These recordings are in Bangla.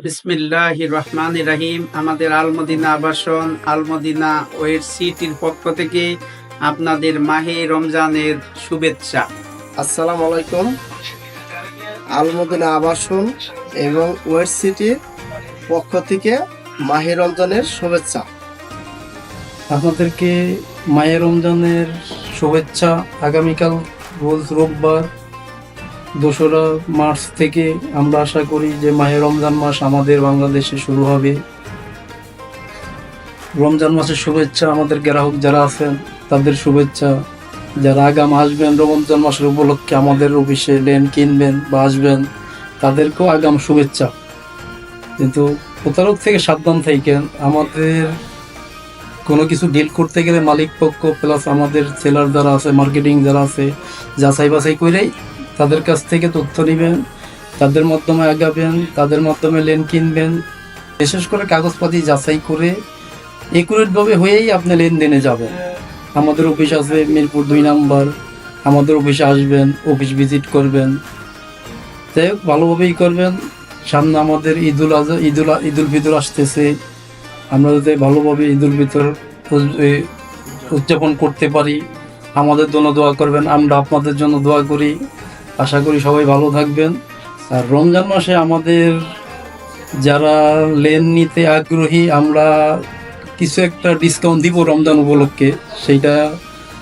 বিসমিল্লাহ রহমান রাহিম আমাদের আলমদিনা আবাসন আলমদিনা ওয়ের সিটির পক্ষ থেকে আপনাদের মাহে রমজানের শুভেচ্ছা। আসসালামু আলাইকুম। আলমদিনা আবাসন এবং ওয়েট সিটির পক্ষ থেকে মাহে রমজানের শুভেচ্ছা। আপনাদেরকে মায়ের রমজানের শুভেচ্ছা। আগামীকাল রোজ রোববার দোসরা মার্চ থেকে আমরা আশা করি যে মাহে রমজান মাস আমাদের বাংলাদেশে শুরু হবে। রমজান মাসের শুভেচ্ছা আমাদের গ্রাহক যারা আছেন, তাদের শুভেচ্ছা। যারা আগাম আসবেন, রমজান মাসের উপলক্ষে আমাদের অফিসে লেন কিনবেন বা আসবেন, তাদেরকেও আগাম শুভেচ্ছা। কিন্তু প্রতারক থেকে সাবধান থাকেন। আমাদের কোনো কিছু ডিল করতে গেলে মালিক পক্ষ প্লাস আমাদের সেলার যারা আছে মার্কেটিং যারা আছে যাচাই বাছাই করেই তাদের কাছ থেকে তথ্য নেবেন, তাদের মাধ্যমে আগাবেন, তাদের মাধ্যমে লেন কিনবেন, বিশেষ করে কাগজপাতি যাচাই করে একুরেটভাবে হয়েই আপনি লেনদেনে যাবেন। আমাদের অফিস আছে মিরপুর দুই নাম্বার, আমাদের অফিসে আসবেন, অফিস ভিজিট করবেন। যাই হোক, ভালোভাবেই করবেন। সামনে আমাদের ঈদুল আজহা, ঈদুল ঈদুল ফিতর আসতেছে। আমরা যাতে ভালোভাবে ঈদুল ফিতর উদযাপন করতে পারি, আমাদের জন্য দোয়া করবেন। আমরা আপনাদের জন্য দোয়া করি। আশা করি সবাই ভালো থাকবেন। আর রমজান মাসে আমাদের যারা লেন নিতে আগ্রহী, আমরা কিছু একটা ডিসকাউন্ট দিব রমজান উপলক্ষে। সেইটা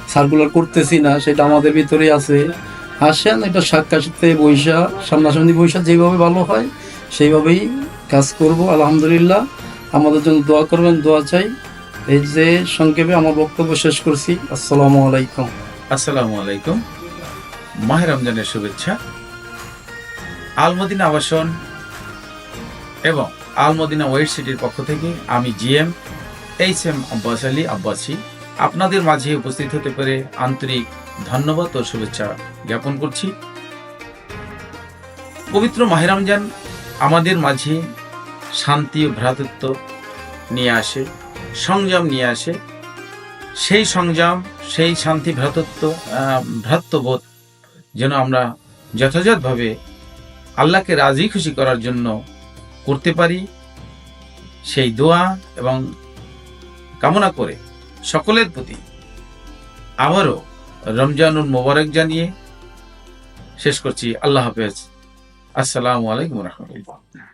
সার্কুলার করতেছি না, সেটা আমাদের ভিতরে আছে। আসেন এটা সাক্ষাৎতে বৈশা, সামনাসামনি বৈশা যেভাবে ভালো হয়, সেইভাবেই কাজ করব, আলহামদুলিল্লাহ। আমাদের জন্য দোয়া করবেন, দোয়া চাই। এই যে সংক্ষেপে আমার বক্তব্য শেষ করছি। আসসালামু আলাইকুম। আসসালামু আলাইকুম। মাহে রমজানের শুভেচ্ছা। আলমদিনা আবাসন এবং আলমদিনা ওয়েট সিটির পক্ষ থেকে আমি GM H M Abbas Ali Abbasi আপনাদের মাঝে উপস্থিত হতে পেরে আন্তরিক ধন্যবাদ ও শুভেচ্ছা জ্ঞাপন করছি। পবিত্র মাহে রমজান আমাদের মাঝে শান্তি ও ভ্রাতৃত্ব নিয়ে আসে, সংযম নিয়ে আসে। সেই সংযম, সেই শান্তি, ভ্রাতৃত্ব ভ্রাতৃত্ববোধ যেন আমরা যথাযথভাবে আল্লাহকে রাজি খুশি করার জন্য করতে পারি, সেই দোয়া এবং কামনা করে সকলের প্রতি আবারও রমজানুল মোবারক জানিয়ে শেষ করছি। আল্লাহ হাফেজ। আসসালামু আলাইকুম রহমতুল্লাহ।